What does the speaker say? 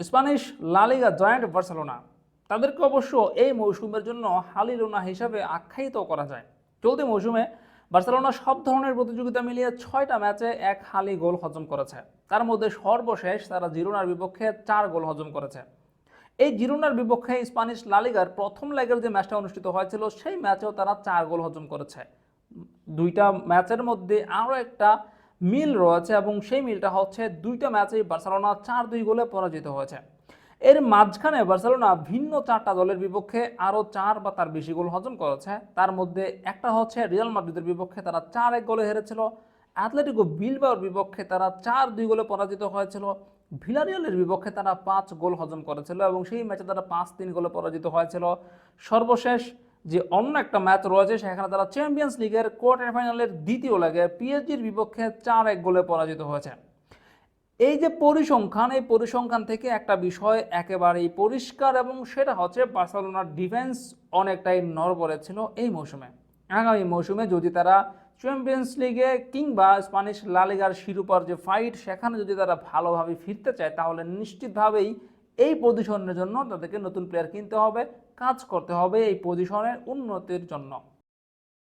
Spanish La Liga joint Barcelona. তাদেরকে অবশ্য এই মৌসুমের জন্য হালিলোনা হিসাবে আখ্যায়িত করা যায়। চলতি মৌসুমে বার্সেলোনা সব ধরনের প্রতিযোগিতা মিলিয়ে ছয়টা ম্যাচে এক হালি গোল হজম করেছে। তার মধ্যে সর্বশেষ তারা জিরোনার বিপক্ষে চার গোল হজম করেছে। এই জিরোনার বিপক্ষে স্প্যানিশ লালিগার প্রথম লেগের যে ম্যাচটা অনুষ্ঠিত হয়েছিল, সেই ম্যাচেও তারা চার গোল হজম করেছে। দুইটা ম্যাচের মধ্যে আরও একটা মিল রয়েছে এবং সেই মিলটা হচ্ছে দুইটা ম্যাচেই বার্সেলোনা চার দুই গোলে পরাজিত হয়েছে। এর মাঝখানে বার্সেলোনা ভিন্ন চারটা দলের বিপক্ষে আরও চার বা তার বেশি গোল হজম করেছে। তার মধ্যে একটা হচ্ছে রিয়াল মাদ্রিদের বিপক্ষে তারা চার এক গোলে হেরেছিল। অ্যাথলেটিকো বিলবাওর বিপক্ষে তারা চার দুই গোলে পরাজিত হয়েছিল। ভিলারিয়ালের বিপক্ষে তারা পাঁচ গোল হজম করেছিল এবং সেই ম্যাচে তারা পাঁচ তিন গোলে পরাজিত হয়েছিল। সর্বশেষ যে অন্য একটা ম্যাচ রয়েছে, সেখানে তারা চ্যাম্পিয়ন্স লিগের কোয়ার্টার ফাইনালের দ্বিতীয় লেগে পিএসজির বিপক্ষে চার এক গোলে পরাজিত হয়েছে। এই যে পরিসংখ্যান, এই পরিসংখ্যান থেকে একটা বিষয় একেবারেই পরিষ্কার এবং সেটা হচ্ছে বার্সেলোনার ডিফেন্স অনেকটাই নড়বড়ে ছিল এই মৌসুমে। আগামী মৌসুমে যদি তারা চ্যাম্পিয়ন্স লিগে কিংবা স্প্যানিশ লালিগার শিরোপার যে ফাইট সেখানে যদি তারা ভালোভাবে ফিরতে চায়, তাহলে নিশ্চিতভাবেই এই পজিশনের জন্য তাদেরকে নতুন প্লেয়ার কিনতে হবে, কাজ করতে হবে এই পজিশনের উন্নতির জন্য।